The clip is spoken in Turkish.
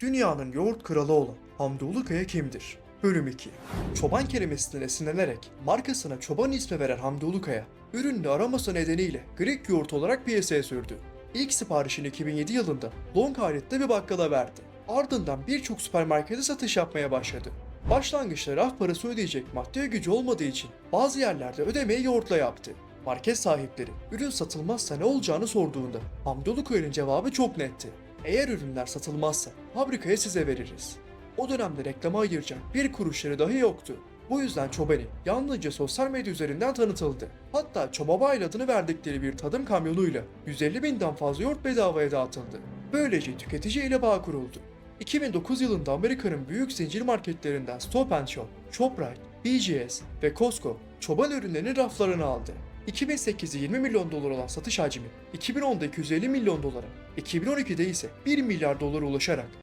Dünyanın yoğurt kralı olan Hamdi Ulukaya kimdir? Bölüm 2 Çoban kelimesinden esinlenerek markasına çoban ismi veren Hamdi Ulukaya, ürününü araması nedeniyle Greek yoğurt olarak piyasaya sürdü. İlk siparişini 2007 yılında Long Island'da bir bakkala verdi. Ardından birçok süpermarkete satış yapmaya başladı. Başlangıçta raf parası ödeyecek maddi gücü olmadığı için bazı yerlerde ödemeyi yoğurtla yaptı. Market sahipleri ürün satılmazsa ne olacağını sorduğunda Hamdi Ulukaya'nın cevabı çok netti. Eğer ürünler satılmazsa fabrikaya size veririz. O dönemde reklama ayıracak bir kuruşları dahi yoktu. Bu yüzden Çobani yalnızca sosyal medya üzerinden tanıtıldı. Hatta Çobabay adını verdikleri bir tadım kamyonuyla 150 binden fazla yoğurt bedavaya dağıtıldı. Böylece tüketici ile bağ kuruldu. 2009 yılında Amerika'nın büyük zincir marketlerinden Stop Shop, ShopRite, BGS ve Costco çoban ürünlerini raflarına aldı. 2008'de 20 milyon dolar olan satış hacmi 2010'da 250 milyon dolara, 2012'de ise 1 milyar dolara ulaşarak